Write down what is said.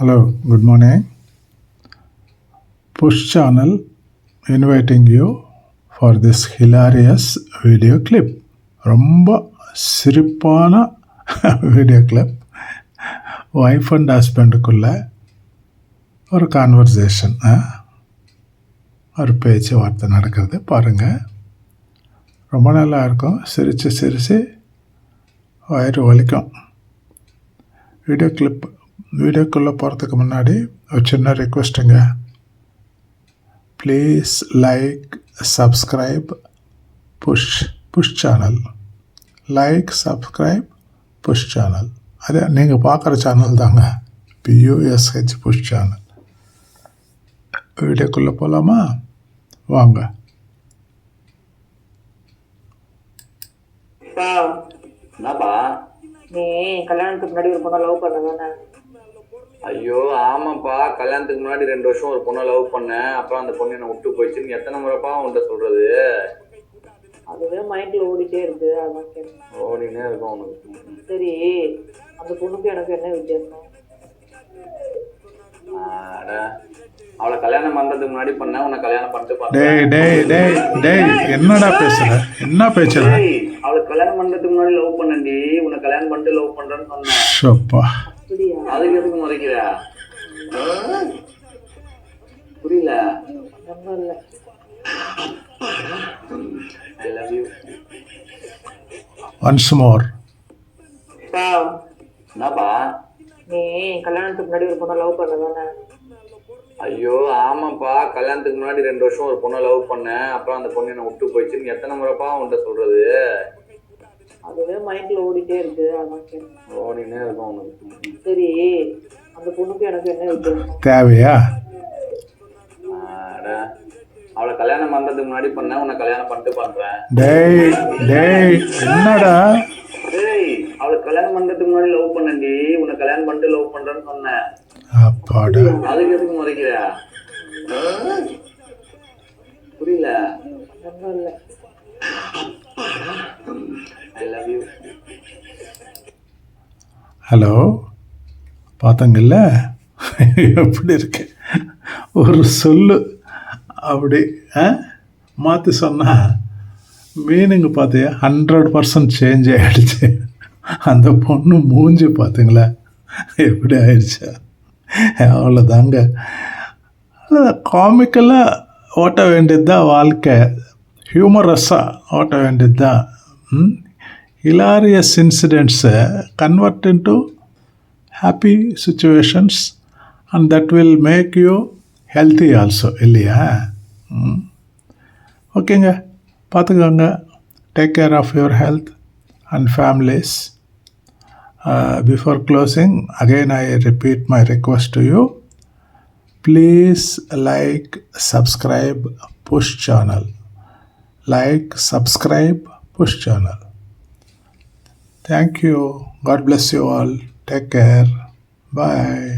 Hello, good morning. Push channel inviting you for this hilarious video clip. ரொம்ப சிரிப்பான video clip wife and ஹஸ்பண்டுக்குள்ள ஒரு conversation ஒரு பேச்சுவார்த்தை நடக்கிறது பாருங்கள் ரொம்ப நல்லா இருக்கும். சிரித்து சிரித்து வயிறு வலிக்கும். வீடியோ கிளிப் வீடியோக்குள்ளே போகிறதுக்கு முன்னாடி ஒரு சின்ன ரெக்வெஸ்ட்டுங்க please like subscribe push push channel like subscribe push channel அதே நீங்கள் பார்க்குற சேனல் தாங்க. பியூஎஸ்ஹெச் புஷ் சேனல் வீடியோக்குள்ளே போகலாமா வாங்க. கல்யாணத்துக்கு முன்னாடி ஒரு பொண்ணை லவ் பண்ண தானே ஐயோ ஆமாப்பா. கல்யாணத்துக்கு முன்னாடி ரெண்டு வருஷம் ஒரு பொண்ணை லவ் பண்ணேன். அப்புறம் அந்த பொண்ணு என்ன விட்டு போயிடுச்சு. நீ எத்தனை முறைப்பா உன்கிட்ட சொல்றது? அதுவே மைண்ட்ல ஓடிட்டே இருக்கு. அதான் ஓடினே இருக்கும் உனக்கு. சரி அந்த பொண்ணுக்கு எனக்கு என்ன வித்தியாசம்? அவளை கல்யாணம் பண்றதுக்கு முன்னாடி பண்ண உன்னை கல்யாணம் பண்ணிட்டு டேய் பார்த்தேன் டேய் டேய் டேய் என்னடா பேசுகிற என்ன பேசுகிற டேய், அவளை கல்யாணம் பண்றதுக்கு முன்னாடி லவ் பண்ணண்டி உன்னை கல்யாணம் பண்ணிட்டு லவ் பண்றேன்னு சொன்னேன். அப்படியா? அதுக்கு எதுக்கு முறைக்கிற? புரியல? I love you once more பா என்னப்பா? நீ கல்யாணத்துக்கு முன்னாடி ஒரு பொண்ணை லவ் பண்ண தானே ஐயோ ஆமாப்பா. கல்யாணத்துக்கு முன்னாடி ரெண்டு வருஷம் ஒரு பொண்ணை லவ் பண்ணேன். அப்புறம் அந்த பொண்ணு என்ன விட்டு போயிடுச்சு நீ எத்தனை முறைப்பா உன்கிட்ட சொல்றது? அதுவே மைண்ட்ல ஓடிட்டே இருக்கு அதான் ஓடினே இருக்கும் சரி அந்த பொண்ணுக்கு எனக்கு என்ன வித்தியாசம்? தேவையா? அட, அவளை கல்யாணம் பண்றதுக்கு முன்னாடி பண்ண உன்னை கல்யாணம் பண்ணிட்டு பண்றேன். டேய் டேய் என்னடா? டேய் அவளை கல்யாணம் பண்றதுக்கு முன்னாடி லவ் பண்ணண்டி உன்னை கல்யாணம் பண்ணிட்டு லவ் பண்றேன்னு சொன்னேன். அப்பாடா. அதுக்கு எதுக்கு முறைக்கிற புரியல. ஒன்றும் இல்லை. ஹலோ பார்த்தங்கல்ல எப்படி இருக்கு? ஒரு சொல்லு. அப்படி மாற்றி சொன்னால் மீனிங் பார்த்தியா ஹண்ட்ரட் பர்சன்ட் சேஞ்ச் ஆகிடுச்சு அந்த பொண்ணு மூஞ்சி பார்த்துங்களா எப்படி ஆயிடுச்சு? அவ்வளோதாங்க காமிக்கலாக ஓட்ட வேண்டியது தான் வாழ்க்கை ஹியூமரஸாக ஓட்ட வேண்டியது தான் hilarious incidents uh, convert into happy situations and that will make you healthy also இல்லையா ம். ஓகேங்க பார்த்துக்கோங்க take care of your health and families before closing again I repeat my request to you please like subscribe push channel like subscribe push channel Thank you. God bless you all. Take care. Bye.